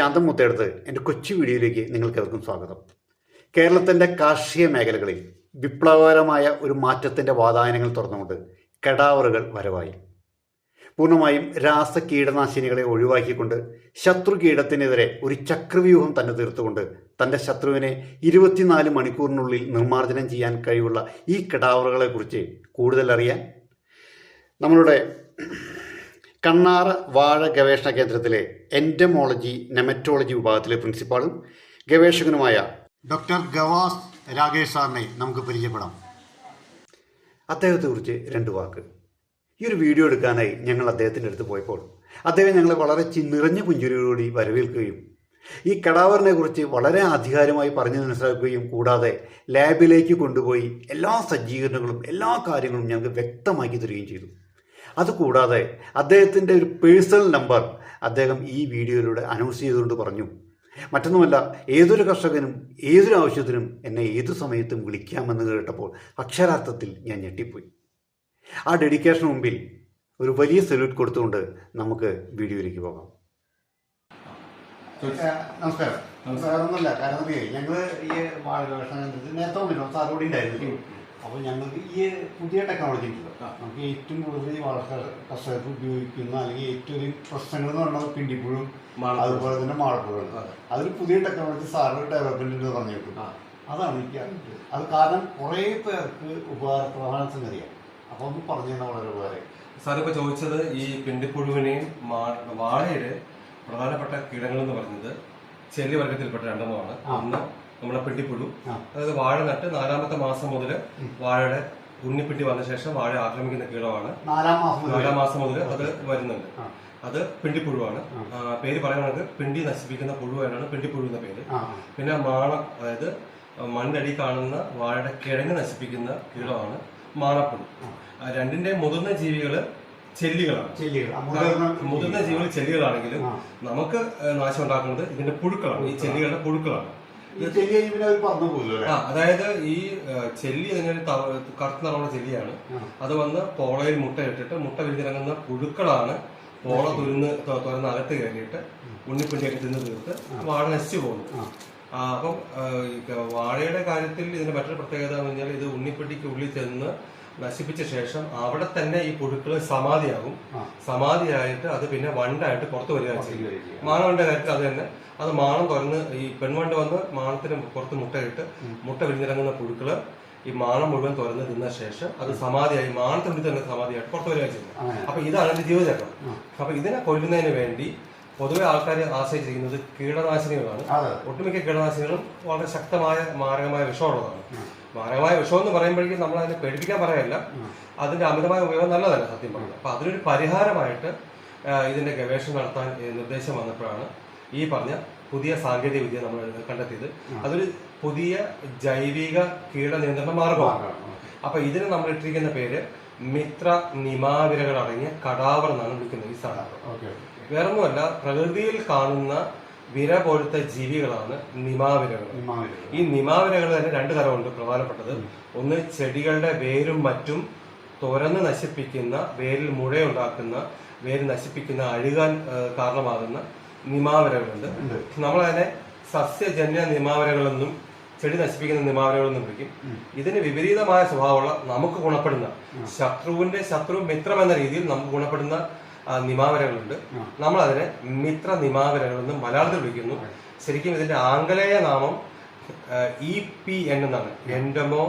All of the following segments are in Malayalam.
ശാന്തം മുത്തേടത്ത് എന്റെ കൊച്ചു വീഡിയോയിലേക്ക് നിങ്ങൾക്കെവർക്കും സ്വാഗതം. കേരളത്തിന്റെ കാർഷിക മേഖലകളിൽ വിപ്ലവകരമായ ഒരു മാറ്റത്തിന്റെ വാതായനങ്ങൾ തുറന്നുകൊണ്ട് കെടാവറുകൾ വരവായി. പൂർണമായും രാസ കീടനാശിനികളെ ഒഴിവാക്കിക്കൊണ്ട് ശത്രു കീടത്തിനെതിരെ ഒരു ചക്രവ്യൂഹം തന്നെ തീർത്തുകൊണ്ട് തന്റെ ശത്രുവിനെ ഇരുപത്തിനാല് മണിക്കൂറിനുള്ളിൽ നിർമ്മാർജനം ചെയ്യാൻ കഴിവുള്ള ഈ കെടാവറുകളെക്കുറിച്ച് കൂടുതൽ അറിയാൻ നമ്മളുടെ കണ്ണാറ വാഴ ഗവേഷണ കേന്ദ്രത്തിലെ എൻഡമോളജി നെമറ്റോളജി വിഭാഗത്തിലെ പ്രിൻസിപ്പാളും ഗവേഷകനുമായ ഡോക്ടർ ഗവാസ് രാകേഷ് സാറിനെ നമുക്ക് പരിചയപ്പെടാം. അദ്ദേഹത്തെക്കുറിച്ച് രണ്ട് വാക്ക്. ഈ ഒരു വീഡിയോ എടുക്കാനായി ഞങ്ങൾ അദ്ദേഹത്തിന്റെ അടുത്ത് പോയപ്പോൾ അദ്ദേഹം ഞങ്ങളെ വളരെ നിറഞ്ഞ പുഞ്ചിരിയോടുകൂടി വരവേൽക്കുകയും ഈ കടാവറിനെ കുറിച്ച് വളരെ അധികാരമായി പറഞ്ഞു മനസ്സിലാക്കുകയും കൂടാതെ ലാബിലേക്ക് കൊണ്ടുപോയി എല്ലാ സജ്ജീകരണങ്ങളും എല്ലാ കാര്യങ്ങളും ഞങ്ങൾക്ക് വ്യക്തമാക്കി തരികയും ചെയ്തു. അതുകൂടാതെ അദ്ദേഹത്തിന്റെ ഒരു പേഴ്സണൽ നമ്പർ അദ്ദേഹം ഈ വീഡിയോയിലൂടെ അനൗൺസ് ചെയ്തുകൊണ്ട് പറഞ്ഞു. മറ്റൊന്നുമല്ല ഏതൊരു കർഷകനും ഏതൊരു ആവശ്യത്തിനും എന്നെ ഏതു സമയത്തും വിളിക്കാമെന്ന് കേട്ടപ്പോൾ അക്ഷരാർത്ഥത്തിൽ ഞാൻ ഞെട്ടിപ്പോയി. ആ ഡെഡിക്കേഷന് മുമ്പിൽ ഒരു വലിയ സല്യൂട്ട് കൊടുത്തുകൊണ്ട് നമുക്ക് വീഡിയോയിലേക്ക് പോകാം. നമസ്കാരം. നമസ്കാരമൊന്നുമല്ല കാരണം ഞങ്ങൾ ഈ വാഴ ഗവേഷണ കേന്ദ്രത്തിൽ നേരത്തെ സാറോടി ഉണ്ടായിരുന്നു അപ്പോൾ ഞങ്ങൾക്ക് ഈ പുതിയ ടെക്നോളജി ഉണ്ടല്ലോ. നമുക്ക് ഏറ്റവും കൂടുതൽ വാഴ കർഷകർക്ക് ഉപയോഗിക്കുന്ന അല്ലെങ്കിൽ ഏറ്റവും പ്രശ്നങ്ങൾ എന്ന് പറയുന്നത് പിണ്ടിപ്പുഴും അതുപോലെ തന്നെ മാളപ്പുഴ അതിൽ പുതിയ ടെക്നോളജി സാറ് ഡെവലപ്മെന്റ് എന്ന് പറഞ്ഞിട്ടുണ്ട് അതാണ് എനിക്ക് അത് കാരണം കുറേ പേർക്ക് ഉപകാരപ്രദമായ സംഗതിയാണ്. അപ്പോൾ ഒന്ന് പറഞ്ഞു തന്നെ വളരെ ഉപകാരം. സാർ ഇപ്പൊ ചോദിച്ചത് ഈ പിണ്ടിപ്പുഴുവിനെയും വാഴയുടെ പ്രധാനപ്പെട്ട കീടങ്ങൾ എന്ന് പറഞ്ഞത് ചെല്ലി വർഗത്തിൽപ്പെട്ട രണ്ടെണ്ണമാണ്. ഒന്ന് നമ്മുടെ പിണ്ടിപ്പുഴു അതായത് വാഴ നട്ട് നാലാമത്തെ മാസം മുതൽ വാഴയുടെ ഉണ്ണിപ്പെട്ടി വന്ന ശേഷം വാഴ ആക്രമിക്കുന്ന കീടമാണ്. നാലാം മാസം മുതൽ നാലാം മാസം മുതൽ അത് വരുന്നുണ്ട്. അത് പിണ്ടിപ്പുഴുവാണ്. പേര് പറയുന്നത് പിണ്ടി നശിപ്പിക്കുന്ന പുഴു എന്നാണ് പിണ്ടിപ്പുഴു എന്ന പേര് പിന്നെ മാണം അതായത് മണ്ണടി കാണുന്ന വാഴയുടെ കിഴങ്ങ് നശിപ്പിക്കുന്ന കീടമാണ് മാണപ്പുഴു. രണ്ടിന്റെ മുതിർന്ന ജീവികൾ ചെല്ലികളാണ്. മുതിർന്ന ജീവികൾ. ചെല്ലികളാണെങ്കിലും നമുക്ക് നാശം ഉണ്ടാക്കുന്നത് ഇതിന്റെ പുഴുക്കളാണ്. ഈ ചെല്ലികളുടെ പുഴുക്കളാണ്. അതായത് ഈ ചെല്ലി അതിനൊരു കറുത്ത നിറമുള്ള ചെല്ലിയാണ്. അത് വന്ന് പോളയിൽ മുട്ട ഇട്ടിട്ട് മുട്ട വിരിഞ്ഞിറങ്ങുന്ന പുഴുക്കളാണ് പോള തുരുന്ന് തുറന്ന് അകത്ത് കയറിയിട്ട് ഉണ്ണിപ്പുണ്ടിയൊക്കെ തിന്ന് തീർത്ത് വാഴ നശിച്ചു പോകുന്നു. അപ്പം വാഴയുടെ കാര്യത്തിൽ ഇതിന്റെ മറ്റൊരു പ്രത്യേകത എന്ന് പറഞ്ഞാൽ ഇത് ഉണ്ണിപ്പെട്ടിക്ക് ഉള്ളിൽ ചെന്ന് നശിപ്പിച്ച ശേഷം അവിടെ തന്നെ ഈ പുഴുക്കൾ സമാധിയാകും. സമാധിയായിട്ട് അത് പിന്നെ വണ്ടായിട്ട് പുറത്തു വരിക ചെയ്യും. മാണവന്റെ കാര്യത്തിൽ അത് തന്നെ. അത് മാണം തുറന്ന് ഈ പെൺവണ്ട് വന്ന് മാണത്തിന് പുറത്ത് മുട്ടയിട്ട് മുട്ട വിരിഞ്ഞിറങ്ങുന്ന പുഴുക്കൾ ഈ മാണം മുഴുവൻ തുറന്ന് തിന്ന ശേഷം അത് സമാധിയായി മാണത്തിനുള്ളിൽ തന്നെ സമാധിയായിട്ട് പുറത്തു വരിക ചെയ്യും. അപ്പൊ ഇതാണ് ജീവചക്രം അപ്പൊ ഇതിനെ കൊല്ലുന്നതിന് വേണ്ടി പൊതുവെ ആൾക്കാർ ആശ്രയിച്ചിരിക്കുന്നത് കീടനാശിനികളാണ്. ഒട്ടുമിക്ക കീടനാശിനികളും വളരെ ശക്തമായ മാരകമായ വിഷമുള്ളതാണ്. മാരകമായ വിഷം എന്ന് പറയുമ്പോഴേക്കും നമ്മൾ അതിനെ പേടിപ്പിക്കാൻ പറയല്ല അതിന്റെ അമിതമായ ഉപയോഗം നല്ലതല്ല സത്യം പറഞ്ഞത് അപ്പൊ അതിനൊരു പരിഹാരമായിട്ട് ഇതിന്റെ ഗവേഷണം നടത്താൻ നിർദ്ദേശം വന്നപ്പോഴാണ് ഈ പറഞ്ഞ പുതിയ സാങ്കേതിക വിദ്യ നമ്മൾ കണ്ടെത്തിയത്. അതൊരു പുതിയ ജൈവിക കീട നിയന്ത്രണ മാർഗമാണ്. അപ്പൊ ഇതിന് നമ്മൾ ഇട്ടിരിക്കുന്ന പേര് മിത്ര നിമാവിരകൾ അടങ്ങിയ കടാവർ എന്നാണ് വിളിക്കുന്നത് ഈ സാധനം. വേറൊന്നുമല്ല പ്രകൃതിയിൽ കാണുന്ന വിര പോലത്തെ ജീവികളാണ് നിമാവിരകൾ. ഈ നിമാവിരകൾ തന്നെ രണ്ട് തരമുണ്ട് പ്രധാനപ്പെട്ടത്. ഒന്ന് ചെടികളുടെ വേരും മറ്റും തുറന്ന് നശിപ്പിക്കുന്ന വേരിൽ മുഴയുണ്ടാക്കുന്ന വേര് നശിപ്പിക്കുന്ന അഴുകാൻ കാരണമാകുന്ന നിമാവിരകളുണ്ട്. നമ്മളതിനെ സസ്യജന്യ നിമാവിരകളെന്നും ചെടി നശിപ്പിക്കുന്ന നിമാവിരകളെന്നും വിളിക്കും. ഇതിന് വിപരീതമായ സ്വഭാവമുള്ള നമുക്ക് ഗുണപ്പെടുന്ന ശത്രുവിന്റെ ശത്രു മിത്രം എന്ന രീതിയിൽ നമുക്ക് ഗുണപ്പെടുന്ന നിമാവരകളുണ്ട് നമ്മൾ അതിനെ മിത്ര നിമാവരകൾ എന്ന് മലയാളത്തിൽ വിളിക്കുന്നു. ശരിക്കും ഇതിന്റെ ആംഗലേയ നാമം ഇ പി എൻ എന്നാണ്.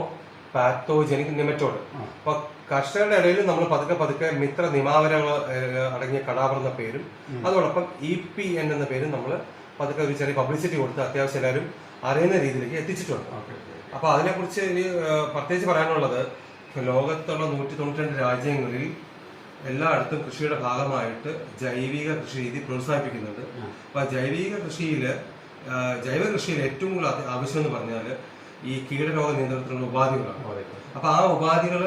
Entomopathogenic nematode. അപ്പൊ കർഷകരുടെ ഇടയിൽ നമ്മൾ പതുക്കെ പതുക്കെ മിത്ര നിമാവരകൾ ഏഹ്, അടങ്ങിയ കടാവർ എന്ന പേരും അതോടൊപ്പം ഇ പി എൻ എന്ന പേരും നമ്മൾ പതുക്കെ ഒരു ചെറിയ പബ്ലിസിറ്റി കൊടുത്ത് അത്യാവശ്യം എല്ലാവരും അറിയുന്ന രീതിയിലേക്ക് എത്തിച്ചിട്ടുണ്ട്. അപ്പൊ അതിനെക്കുറിച്ച് ഇനി പ്രത്യേകിച്ച് പറയാനുള്ളത് ലോകത്തുള്ള നൂറ്റി തൊണ്ണൂറ്റി രണ്ട് രാജ്യങ്ങളിൽ എല്ലായിടത്തും കൃഷിയുടെ ഭാഗമായിട്ട് ജൈവിക കൃഷി രീതി പ്രോത്സാഹിപ്പിക്കുന്നുണ്ട്. അപ്പൊ ജൈവിക കൃഷിയിൽ ജൈവ കൃഷിയിൽ ഏറ്റവും കൂടുതൽ ആവശ്യം എന്ന് പറഞ്ഞാൽ ഈ കീടരോഗ നിയന്ത്രണത്തിനുള്ള ഉപാധികളാണ്. അപ്പൊ ആ ഉപാധികൾ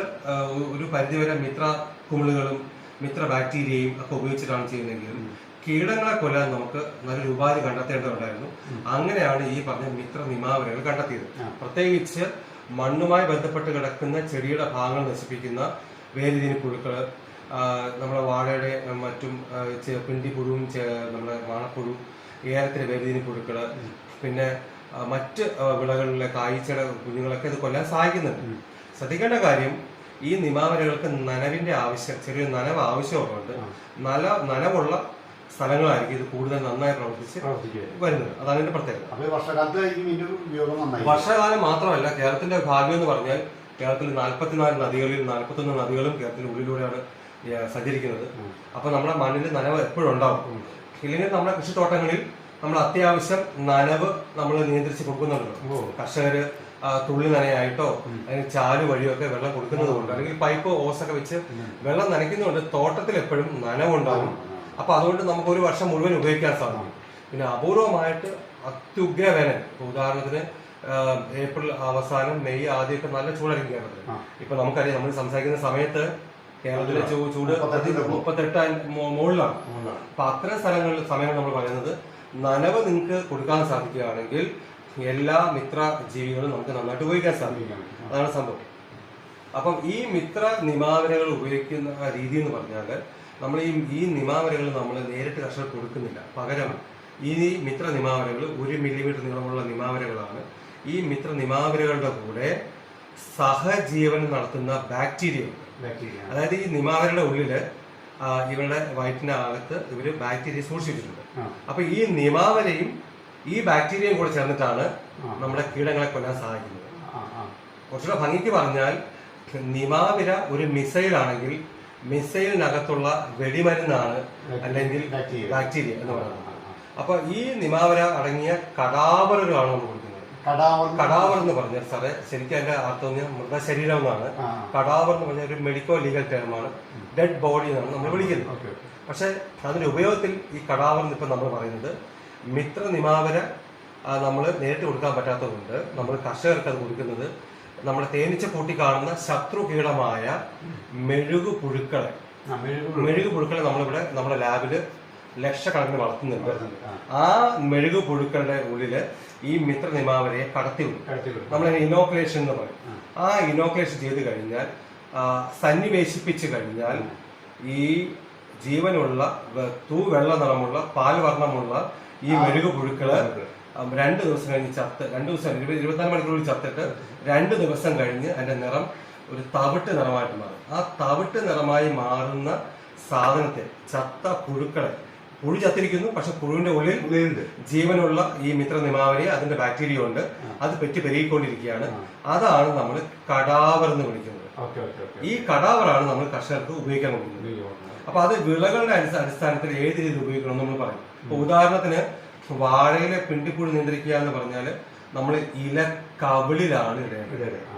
ഒരു പരിധിവരെ മിത്ര കുമിളുകളും മിത്ര ബാക്ടീരിയയും ഒക്കെ ഉപയോഗിച്ചിട്ടാണ് ചെയ്യുന്നതെങ്കിലും കീടങ്ങളെ കൊല്ലാൻ നമുക്ക് നല്ലൊരു ഉപാധി കണ്ടെത്തേണ്ടതുണ്ടായിരുന്നു. അങ്ങനെയാണ് ഈ പറഞ്ഞ മിത്ര നിമാവരകൾ കണ്ടെത്തിയത്. പ്രത്യേകിച്ച് മണ്ണുമായി ബന്ധപ്പെട്ട് കിടക്കുന്ന ചെടിയുടെ ഭാഗങ്ങൾ നശിപ്പിക്കുന്ന വേലിതിന് പുഴുക്കൾ നമ്മുടെ വാഴയുടെ മറ്റും പിണ്ടിപ്പുഴുവും നമ്മുടെ വാണപ്പുഴു ഏലത്തിന് വേദിനി പുഴുക്കൾ പിന്നെ മറ്റ് വിളകളിലെ കായ്ച്ചയുടെ കുഞ്ഞുങ്ങളൊക്കെ ഇത് കൊല്ലാൻ സഹായിക്കുന്നുണ്ട്. ശ്രദ്ധിക്കേണ്ട കാര്യം ഈ നിമാവരകൾക്ക് നനവിന്റെ ആവശ്യം ചെറിയൊരു നനവ് ആവശ്യമുള്ളതുകൊണ്ട് നല്ല നനവുള്ള സ്ഥലങ്ങളായിരിക്കും ഇത് കൂടുതൽ നന്നായി പ്രവർത്തിച്ച് വരുന്നത്. അതാണ് ഇതിന്റെ പ്രത്യേകത. വർഷകാലം മാത്രമല്ല കേരളത്തിന്റെ ഭാഗ്യം എന്ന് പറഞ്ഞാൽ കേരളത്തിൽ നാൽപ്പത്തിനാല് നദികളിൽ നാൽപ്പത്തൊന്ന് നദികളും കേരളത്തിന്റെ ഉള്ളിലൂടെയാണ് സഞ്ചരിക്കുന്നത്. അപ്പൊ നമ്മുടെ മണ്ണിൽ നനവ് എപ്പോഴും ഉണ്ടാവും. ഇല്ലെങ്കിൽ നമ്മുടെ കൃഷിത്തോട്ടങ്ങളിൽ നമ്മൾ അത്യാവശ്യം നനവ് നമ്മൾ നിയന്ത്രിച്ച് കൊടുക്കുന്നുണ്ടല്ലോ കർഷകര് ആ, തുള്ളി നനയായിട്ടോ അല്ലെങ്കിൽ ചാൽ വഴിയോ ഒക്കെ വെള്ളം കൊടുക്കുന്നത് കൊണ്ട് അല്ലെങ്കിൽ പൈപ്പ് ഓസൊക്കെ വെച്ച് വെള്ളം നനയ്ക്കുന്നതുകൊണ്ട് തോട്ടത്തിൽ എപ്പോഴും നനവുണ്ടാവും. അപ്പൊ അതുകൊണ്ട് നമുക്ക് ഒരു വർഷം മുഴുവൻ ഉപയോഗിക്കാൻ സാധിക്കും. പിന്നെ അപൂർവമായിട്ട് അത്യുഗ്ര വേനൽ. ഇപ്പൊ ഉദാഹരണത്തിന് ഏപ്രിൽ അവസാനം മെയ് ആദ്യമൊക്കെ നല്ല ചൂടായിരിക്കും കേരളത്തിൽ ഇപ്പൊ നമുക്കറിയാം നമ്മൾ സംസാരിക്കുന്ന സമയത്ത് കേരളത്തിലെ ചൂട്. മുപ്പത്തെട്ട് മുകളിലാണ്. അപ്പൊ അത്തരം സ്ഥലങ്ങളിൽ സമയം നമ്മൾ പറയുന്നത് നനവ് നിങ്ങൾക്ക് കൊടുക്കാൻ സാധിക്കുകയാണെങ്കിൽ എല്ലാ മിത്ര ജീവികളും നമുക്ക് നന്നായിട്ട് ഉപയോഗിക്കാൻ സാധിക്കും. അതാണ് സംഭവം. അപ്പം ഈ മിത്ര നിമാവരകൾ ഉപയോഗിക്കുന്ന രീതി എന്ന് പറഞ്ഞാൽ നമ്മൾ ഈ ഈ നിമാവരകൾ നമ്മൾ നേരിട്ട് കർഷകർ കൊടുക്കുന്നില്ല. പകരം ഈ മിത്ര നിമാവരകൾ ഒരു മില്ലിമീറ്റർ നീളമുള്ള നിമാവരകളാണ്. ഈ മിത്ര നിമാവരകളുടെ കൂടെ സഹജീവനം നടത്തുന്ന ബാക്ടീരിയ ബാക്ടീരിയ അതായത് ഈ നിമാവരുടെ ഉള്ളിൽ ഇവരുടെ വയറ്റിന്റെ അകത്ത് ഇവർ ബാക്ടീരിയ സൂക്ഷിച്ചിട്ടുണ്ട്. അപ്പൊ ഈ നിമാവരയും ഈ ബാക്ടീരിയയും കൂടെ ചേർന്നിട്ടാണ് നമ്മുടെ കീടങ്ങളെ കൊല്ലാൻ സഹായിക്കുന്നത്. കുറച്ചുകൂടെ ഭംഗിക്ക് പറഞ്ഞാൽ നിമാവിര ഒരു മിസൈൽ ആണെങ്കിൽ മിസൈലിനകത്തുള്ള വെടിമരുന്നാണ് അല്ലെങ്കിൽ ബാക്ടീരിയ. എന്ന് പറയുന്നത്. അപ്പൊ ഈ നിമാവര അടങ്ങിയ കടാവറുകളാണ് നമ്മൾ കടാവർ കടാവർ എന്ന് പറഞ്ഞാൽ സാറേ ശരിക്കും അതിന്റെ അർത്ഥം മൃതശരീരം എന്നാണ് കടാവർ എന്ന് പറഞ്ഞ ഒരു മെഡിക്കോ ലീഗൽ ടേമാണ് ഡെഡ് ബോഡി എന്നാണ് നമ്മൾ വിളിക്കുന്നത്. പക്ഷെ അതിന്റെ ഉപയോഗത്തിൽ ഈ കടാവർ ഇപ്പൊ നമ്മൾ പറയുന്നത് മിത്ര നിമാവര നമ്മൾ നേരിട്ട് കൊടുക്കാൻ പറ്റാത്തതുകൊണ്ട് നമ്മൾ കർഷകർക്ക് അത് കൊടുക്കുന്നത് നമ്മുടെ തേനീച്ച കൂട്ടി കാണുന്ന ശത്രു കീടമായ മെഴുകു പുഴുക്കളെ മെഴുക് മെഴുകു പുഴുക്കളെ നമ്മളിവിടെ നമ്മുടെ ലാബിൽ ലക്ഷക്കണക്കിന് വളർത്തുന്നുണ്ട്. ആ, മെഴുകു പുഴുക്കളുടെ ഉള്ളിൽ ഈ മിത്ര നിമാവരയെ കടത്തി വിടും കടത്തി നമ്മൾ ഇനോക്കുലേഷൻ എന്ന് പറയും. ആ. ഇനോക്കുലേഷൻ ചെയ്ത് കഴിഞ്ഞാൽ സന്നിവേശിപ്പിച്ചു കഴിഞ്ഞാൽ ഈ ജീവനുള്ള തൂ തൂവെള്ള നിറമുള്ള പാൽവർണമുള്ള ഈ മെഴുകു പുഴുക്കൾ രണ്ട് ദിവസം കഴിഞ്ഞ് ചത്ത് രണ്ട് ദിവസം ഇരുപത് ഇരുപത്തിനാല് മണിക്കൂറിൽ ചത്തിട്ട് രണ്ട് ദിവസം കഴിഞ്ഞ് അതിന്റെ നിറം ഒരു തവിട്ട് നിറമായിട്ട് മാറും. ആ തവിട്ട് നിറമായി മാറുന്ന സാധനത്തെ ചത്ത പുഴുക്കളെ പുഴു ചത്തിരിക്കുന്നു. പക്ഷെ പുഴുവിന്റെ ഉള്ളിൽ. ജീവനുള്ള ഈ മിത്ര നിമാവരി അതിന്റെ ബാക്ടീരിയ ഉണ്ട് അത് പെറ്റി പെരുകിക്കൊണ്ടിരിക്കുകയാണ്. അതാണ് നമ്മൾ കടാവർ എന്ന് വിളിക്കുന്നത്. ഈ കടാവറാണ് നമ്മൾ കർഷകർക്ക് ഉപയോഗിക്കാൻ കൊടുക്കുന്നത്. അപ്പൊ അത് വിളകളുടെ അടിസ്ഥ- അടിസ്ഥാനത്തിൽ ഏത് രീതിയിൽ ഉപയോഗിക്കണം നമ്മൾ പറയും. ഇപ്പൊ ഉദാഹരണത്തിന് വാഴയിലെ പിണ്ടിപ്പുഴു നിയന്ത്രിക്കുക എന്ന് പറഞ്ഞാൽ നമ്മൾ ഇല കവിളിലാണ് ഇടേണ്ടത്.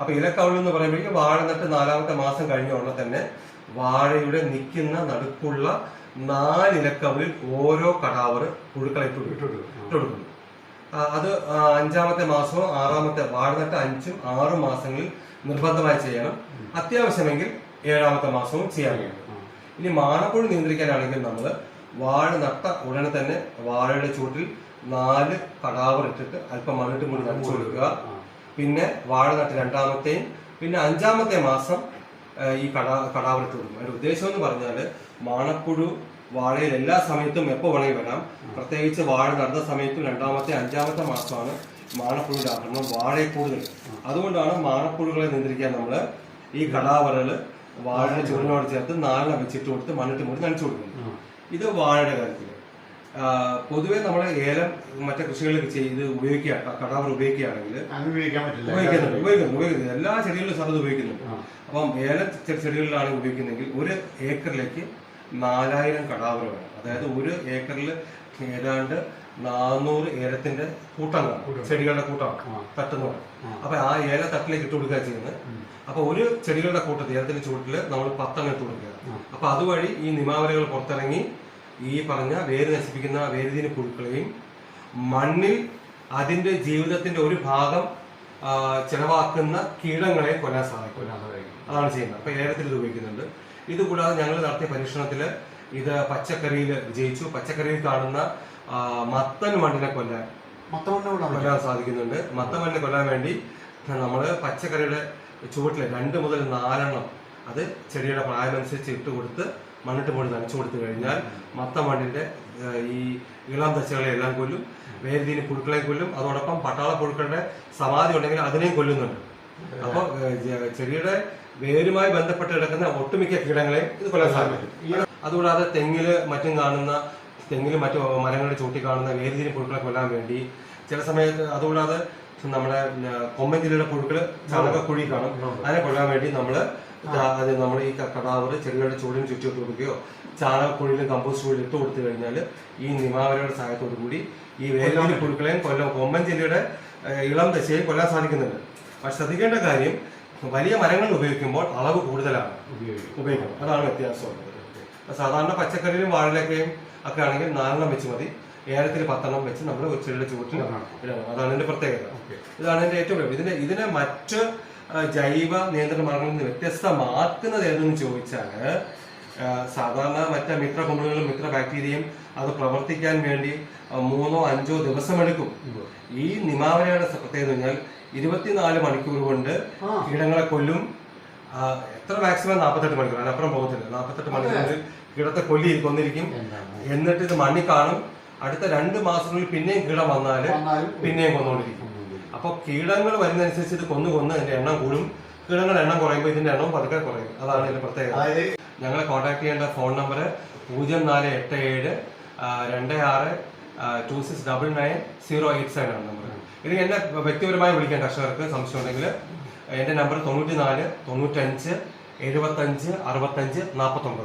അപ്പൊ ഇലക്കവിളി എന്ന് പറയുമ്പോഴേക്കും വാഴ നട്ട് നാലാമത്തെ മാസം കഴിഞ്ഞ ഉടനെ തന്നെ വാഴയുടെ നിൽക്കുന്ന നടുക്കുള്ള നാല് കവറിൽ ഓരോ കടാവർ പുഴുക്കളെ ഇട്ട് കൊടുക്കുന്നു അത് അഞ്ചാമത്തെ മാസവും ആറാമത്തെ വാഴനട്ട അഞ്ചും ആറും മാസങ്ങളിൽ നിർബന്ധമായി ചെയ്യണം. അത്യാവശ്യമെങ്കിൽ ഏഴാമത്തെ മാസവും ചെയ്യാൻ കഴിയും ഇനി മാണപ്പുഴു നിയന്ത്രിക്കാനാണെങ്കിൽ നമ്മൾ വാഴ നട്ട ഉടനെ തന്നെ വാഴയുടെ ചൂട്ടിൽ നാല് കടാവർ ഇട്ടിട്ട് അല്പം മണ്ണിട്ട് കൂടി നനച്ചു കൊടുക്കുക. പിന്നെ വാഴ നട്ട് രണ്ടാമത്തെയും പിന്നെ അഞ്ചാമത്തെ മാസം ഈ കടാ ഇട്ട് കൊടുക്കും. അതിന്റെ ഉദ്ദേശം എന്ന് പറഞ്ഞാൽ മാണപ്പുഴു വാഴയിൽ എല്ലാ സമയത്തും എപ്പോൾ വേണമെങ്കിൽ വരാം. പ്രത്യേകിച്ച് വാഴ നടന്ന സമയത്തും രണ്ടാമത്തെ അഞ്ചാമത്തെ മാസമാണ് മാണപ്പുഴുവിന്റെ ആക്രമണം വാഴയെ കൂടുതൽ. അതുകൊണ്ടാണ് മാണപ്പുഴുകളെ നിയന്ത്രിക്കാൻ നമ്മൾ ഈ കടാവറകൾ വാഴയുടെ ചൂടിനോട് ചേർത്ത് നാലെണ്ണം വെച്ചിട്ട് കൊടുത്ത് മണ്ണിട്ട് മൂടി നനച്ചു കൊടുക്കുന്നു ഇത് വാഴയുടെ കാര്യത്തിൽ പൊതുവെ നമ്മൾ ഏലം മറ്റേ കൃഷികളിലൊക്കെ ചെയ്ത് ഉപയോഗിക്കുക കടാവർ ഉപയോഗിക്കുകയാണെങ്കിൽ ഉപയോഗിക്കുന്നുണ്ട് ഉപയോഗിക്കുന്നു ഉപയോഗിക്കുന്നു എല്ലാ ചെടികളിലും സാർ ഇത് ഉപയോഗിക്കുന്നുണ്ട്. അപ്പം ഏല ചെടികളിലാണ് ഉപയോഗിക്കുന്നതെങ്കിൽ ഒരു ഏക്കറിലേക്ക് നാലായിരം കടാവർ വേണം. അതായത് ഒരു ഏക്കറിൽ ഏതാണ്ട് നാനൂറ് ഏലത്തിന്റെ കൂട്ടം. ചെടികളുടെ കൂട്ടമാണ് ആ. തട്ടെന്ന് ആ. അപ്പൊ ആ ഏല തട്ടിലേക്ക് ഇട്ട് കൊടുക്കുക ചെയ്യുന്നത്. അപ്പൊ ഒരു ചെടികളുടെ കൂട്ടത്തിൽ ഏലത്തിന്റെ ചൂട്ടിൽ നമ്മൾ പത്തെണ്ണം ഇട്ട് കൊടുക്കുക അപ്പൊ അതുവഴി ഈ നിമാവലകൾ പുറത്തിറങ്ങി ഈ പറഞ്ഞ വേര് നശിപ്പിക്കുന്ന വേരുതിന് പുഴുക്കളെയും മണ്ണിൽ അതിന്റെ ജീവിതത്തിന്റെ ഒരു ഭാഗം ചിലവാക്കുന്ന കീടങ്ങളെ കൊല്ലാൻ സാധിക്കും. അതാണ് ചെയ്യുന്നത് അപ്പൊ ഏലത്തിൽ ഇത് ഉപയോഗിക്കുന്നുണ്ട് ഇത് കൂടാതെ ഞങ്ങൾ നടത്തിയ പരീക്ഷണത്തിൽ ഇത് പച്ചക്കറിയിൽ വിജയിച്ചു പച്ചക്കറിയിൽ കാണുന്ന മത്തൻ മണ്ണിനെ കൊല്ലാൻ. കൊല്ലാൻ സാധിക്കുന്നുണ്ട് മത്തൻ മണ്ണിനെ കൊല്ലാൻ വേണ്ടി നമ്മൾ പച്ചക്കറിയുടെ ചുവട്ടിൽ രണ്ട് മുതൽ നാലെണ്ണം അത് ചെടിയുടെ പ്രായമനുസരിച്ച് ഇട്ട് കൊടുത്ത് മണ്ണിട്ട് പോയി നനച്ചു കൊടുത്തു കഴിഞ്ഞാൽ മത്ത മണ്ണിന്റെ ഈ ഇളം ദശകളെ എല്ലാം കൊല്ലും വേരുതീന് പുഴുക്കളെ കൊല്ലും അതോടൊപ്പം പട്ടാള പുഴുക്കളുടെ സമാധി ഉണ്ടെങ്കിൽ അതിനെയും കൊല്ലുന്നുണ്ട്. അപ്പോൾ ചെടിയുടെ വേരുമായി ബന്ധപ്പെട്ട് കിടക്കുന്ന ഒട്ടുമിക്ക കീടങ്ങളെയും ഇത് കൊല്ലാൻ സാധിക്കും. അതുകൂടാതെ തെങ്ങിൽ മറ്റും കാണുന്ന തെങ്ങിലും മറ്റു മരങ്ങളുടെ ചൂട്ടി കാണുന്ന വേരുതീന് പുഴുക്കളെ കൊല്ലാൻ വേണ്ടി ചില സമയത്ത് അതുകൂടാതെ നമ്മുടെ കൊമ്പൻ ജില്ലയുടെ പുഴുക്കൾ ചാണകക്കുഴി കാണും. അതിനെ കൊല്ലാൻ വേണ്ടി നമ്മൾ ദാ- അത് നമ്മൾ ഈ കടാവറ് ചെടികളുടെ ചൂടിന് ചുറ്റി ഇട്ട് കൊടുക്കുകയോ ചാണകക്കുഴിയിലും കമ്പോസ്റ്റ് കുഴിയിലും ഇട്ട് കൊടുത്തു കഴിഞ്ഞാൽ ഈ നിമാവരയുടെ സഹായത്തോടു കൂടി ഈ വേരുതീനി പുഴുക്കളെയും കൊല്ലം കൊമ്പൻ ജില്ലയുടെ ഇളം ദശയെ കൊല്ലാൻ സാധിക്കുന്നുണ്ട്. പക്ഷെ ശ്രദ്ധിക്കേണ്ട കാര്യം വലിയ മരങ്ങൾ ഉപയോഗിക്കുമ്പോൾ അളവ് കൂടുതലാണ്. ഉപയോഗിക്കണം അതാണ് വ്യത്യാസം. സാധാരണ പച്ചക്കറിയിലും വാഴയിലൊക്കെയും ഒക്കെ ആണെങ്കിൽ നാലെണ്ണം വെച്ച് മതി. ഏലത്തിൽ പത്തെണ്ണം വെച്ച് നമ്മൾ ഉച്ചയുടെ ചൂട്ടിൽ ഇടണം. അതാണ് ഇതിന്റെ പ്രത്യേകത. ഇതാണ് ഇതിന്റെ ഏറ്റവും ഇതിന്റെ ഇതിനെ മറ്റ് ജൈവ നിയന്ത്രണ മാർഗങ്ങളിൽ നിന്ന് വ്യത്യസ്തമാക്കുന്നത് ഏതെന്ന് ചോദിച്ചാൽ സാധാരണ മറ്റേ മിത്ര കുമിളുകളും മിത്ര ബാക്ടീരിയയും അത് പ്രവർത്തിക്കാൻ വേണ്ടി മൂന്നോ അഞ്ചോ ദിവസമെടുക്കും. ഈ നിമാവലയുടെ പ്രത്യേകത കഴിഞ്ഞാൽ ഇരുപത്തിനാല് മണിക്കൂർ കൊണ്ട് കീടങ്ങളെ കൊല്ലും. എത്ര മാക്സിമം നാൽപ്പത്തെട്ട് മണിക്കൂർ? അതിനപ്പുറം പോകത്തില്ല. നാൽപ്പത്തെട്ട് മണിക്കൂർ കീടത്തെ കൊല്ലി കൊന്നിരിക്കും. എന്നിട്ട് ഇത് മണ്ണിൽ കാണും. അടുത്ത രണ്ട് മാസത്തിനുള്ളിൽ പിന്നെയും കീടം വന്നാൽ പിന്നെയും കൊന്നുകൊണ്ടിരിക്കും. അപ്പൊ കീടങ്ങൾ വരുന്നതനുസരിച്ച് ഇത് കൊന്നു കൊന്ന് അതിന്റെ എണ്ണം കൂടും. കീടങ്ങളുടെ എണ്ണം കുറയുമ്പോൾ ഇതിന്റെ എണ്ണം പതുക്കെ കുറയും. അതാണ് ഇതിന്റെ പ്രത്യേകത. അതായത് ഞങ്ങളെ കോൺടാക്ട് ചെയ്യേണ്ട ഫോൺ നമ്പർ പൂജ്യം നാല് എട്ട് ഏഴ് രണ്ട് ആറ് two six double nine zero eight seven ആണ് നമ്പർ ഇത് എന്നെ വ്യക്തിപരമായി വിളിക്കാൻ കർഷകർക്ക് സംശയം ഉണ്ടെങ്കിൽ. എന്റെ നമ്പർ തൊണ്ണൂറ്റി നാല് തൊണ്ണൂറ്റഞ്ച് എഴുപത്തഞ്ച് അറുപത്തഞ്ച് നാൽപ്പത്തൊമ്പതാണ്